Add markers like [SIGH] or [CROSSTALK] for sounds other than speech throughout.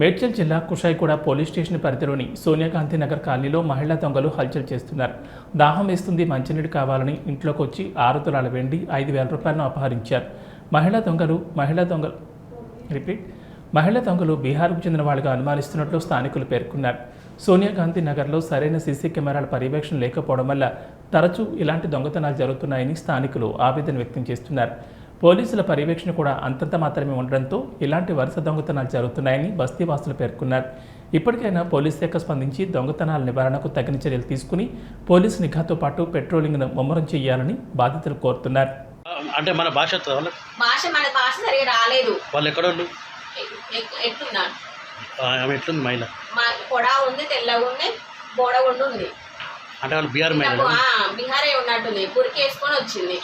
మేడ్చల్ జిల్లా Kushaiguda police station పరిధిలోని సోనియాగాంధీ నగర్ కాలనీలో మహిళా దొంగలు హల్చల్ చేస్తున్నారు. దాహం వేస్తుంది మంచినీడు కావాలని ఇంట్లోకి వచ్చి ఆరు తులాల వెండి ఐదు వేల రూపాయలను అపహరించారు. మహిళా దొంగలు మహిళా దొంగలు రిపీట్. మహిళా దొంగలు బీహార్కు చెందిన వాళ్ళుగా అనుమానిస్తున్నట్లు స్థానికులు పేర్కొన్నారు. సోనియా గాంధీ నగర్లో సరైన సీసీ కెమెరాల పర్యవేక్షణ లేకపోవడం వల్ల తరచూ ఇలాంటి దొంగతనాలు జరుగుతున్నాయని స్థానికులు ఆవేదన వ్యక్తం చేస్తున్నారు. పోలీసుల పర్యవేక్షణ కూడా అంతంత మాత్రమే ఉండడంతో ఇలాంటి వరుస దొంగతనాలు జరుగుతున్నాయని బస్తీవాసులు పేర్కొన్నారు. ఇప్పటికైనా పోలీస్ శాఖ స్పందించి దొంగతనాల నివారణకు తగిన చర్యలు తీసుకుని పోలీసు నిఘాతో పాటు పెట్రోలింగ్ను ముమ్మరం చేయాలని బాధితులు కోరుతున్నారు. అంటే మన భాష భాష మన భాష సరిగా రాలేదు. వాళ్ళు ఎక్కడ ఆమె ఎట్లుంది? మహిళ మా పొడా ఉంది తెల్లగా ఉంది బోడ ఉంది. అంటే వాళ్ళు బీహార్ మహిళ ఉన్నట్టుంది. పురికి వేసుకొని వచ్చింది.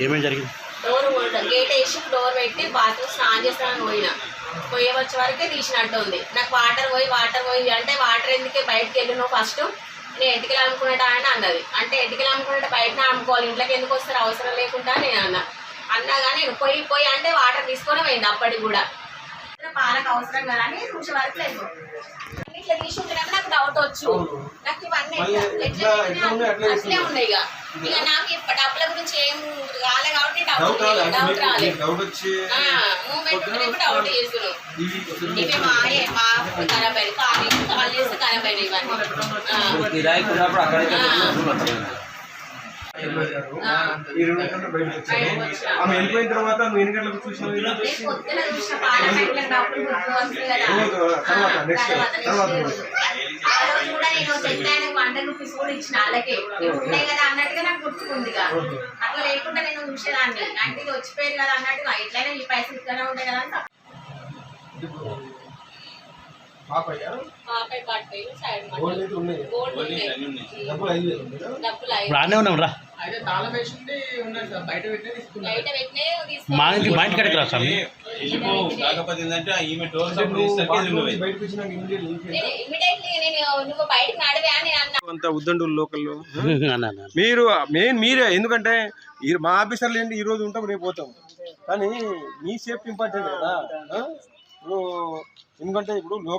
ఏమేమి జరిగింది? డోర్ గేట్ వేసి డోర్ పెట్టి బాత్రూమ్ స్నానం చేస్తానని పోయినా. పోయే వచ్చే వరకే తీసినట్టు ఉంది. నాకు వాటర్ పోయి వాటర్ పోయి అంటే వాటర్ ఎందుకే బయటకు వెళ్ళి నువ్వు ఫస్ట్ నేను ఎటుకలు అమ్ముకునేటా అని అన్నది. అంటే ఎటుకలు అమ్ముకునేట బయట అమ్ముకోవాలి. ఇంట్లోకి ఎందుకు వస్తారు? అవసరం లేకుండా నేను అన్నా. అన్నా కానీ నేను పోయి పోయి అంటే వాటర్ తీసుకొని పోయింది అప్పటికి కూడా. పాలకు అవసరం కదా అని చూసే వరకు లేదు ఇట్లా తీసుకుంటున్నాక నాకు డౌట్ వచ్చు. నాకు ఇవన్నీ ఎట్లా- అట్లే ఉన్నాయి ఇక. ఇక నాకు డబ్బుల గురించి ఏం రాలే కాబట్టి డౌట్ డౌట్ రాలే డౌట్ ఇవి మాయే మా ఖరాబ్ అయ్యి చేస్తే ఖరాబ్ అయినాయి ఇవన్నీ. ఆమె వెళ్ళిపోయిన తర్వాత నువ్వు ఎన్ని గంటలకు చూసినావు తర్వాత, next, తర్వాత, రోజు. కూడా నేను ఆయనకు హండ్రెడ్ రూపీస్ కూడా ఇచ్చిన వాళ్ళకి. ఉన్నాయి కదా అన్నట్టుగా నాకు గుర్తుకుందిగా. అట్లా లేకుండా నేను చూసేదాన్ని అంటే ఇది వచ్చిపోయారు కదా అన్నట్టుగా. ఎట్లయినా ఈ పైసలు ఇక్కడనే ఉంటాయి కదా అని ఆనే ఉన్నాం రా. అయితే తాళం వేసింది ఉన్నది సార్. బయట పెట్టే తీసుకున్నారు. బయట పెట్టినే మా ఇంటి మా రా స్వామి. కాకపోతే ఏంటంటే ఈమె డోర్ అంత లోకల్లో. [LAUGHS] మీరు మెయిన్ మీరే ఎందుకంటే మా ఆఫీసర్లు ఏంటి ఈ రోజు ఉంటాం రేపు పోతాం. కానీ మీ సేఫ్టీ ఇంపార్టెంట్ కదా? ఇప్పుడు ఎందుకంటే ఇప్పుడు